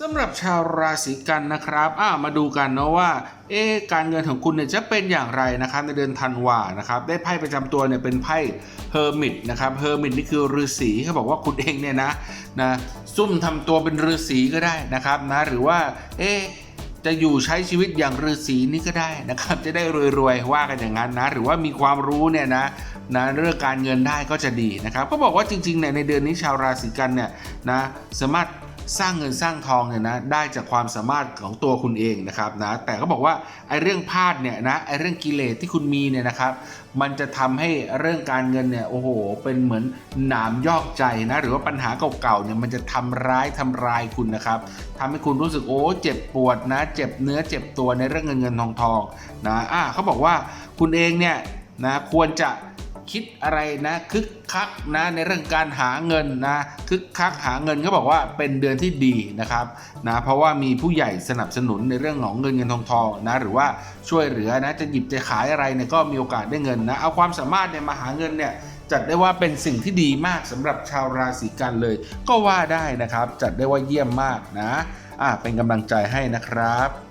สำหรับชาวราศีกันนะครับอ่ามาดูกันเนาะว่า เอ๊การเงินของคุณเนี่ยจะเป็นอย่างไรนะครับในเดือนธันวานะครับ ได้ไพ่ประจำตัวเนี่ยเป็นไพ่เฮอร์มิตนะครับ เฮอร์มิตนี่คือฤาษีเขาบอกว่าคุณเองเนี่ยนะนะซุ่มทำตัวเป็นฤาษีก็ได้นะครับนะหรือว่า เอ๊จะอยู่ใช้ชีวิตอย่างฤาษีนี่ก็ได้นะครับ จะได้รวยๆว่ากันอย่างนั้นนะ หรือว่ามีความรู้เนี่ยนะนะเรื่องการเงินได้ก็จะดีนะครับ ก็บอกว่าจริงๆเนี่ยในเดือนนี้ชาวราศีกันเนี่ยนะสามารถ สร้างเงินสร้างทองเนี่ยนะได้จากความสามารถของตัวคุณเองนะครับนะแต่ก็บอกว่าไอ้เรื่องพลาดเนี่ยนะไอ้เรื่องกิเลสที่คุณมีเนี่ยนะครับ มันจะทำให้เรื่องการเงินเนี่ยโอ้โห เป็นเหมือนหนามยอกใจนะหรือว่าปัญหาเก่าๆเนี่ยมันจะทำร้ายทำลายคุณนะครับทำให้คุณรู้สึกโอ้เจ็บปวดนะเจ็บเนื้อเจ็บตัวในเรื่องเงินเงินทองทองนะอ่าเขาบอกว่าคุณเองเนี่ยนะควรจะ คิดอะไรนะคึกคักนะในเรื่องการหาเงินนะคึกคักหาเงินเขาบอกว่าเป็นเดือนที่ดีนะครับนะเพราะว่ามีผู้ใหญ่สนับสนุนในเรื่องของเงินเงินทองทองนะหรือว่าช่วยเหลือนะจะหยิบจะขายอะไรเนี่ยก็มีโอกาสได้เงินนะเอาความสามารถเนี่ยมาหาเงินเนี่ยจัดได้ว่าเป็นสิ่งที่ดีมากสำหรับชาวราศีกันเลย ก็ว่าได้นะครับ จัดได้ว่าเยี่ยมมากนะอ่าเป็นกำลังใจให้นะครับ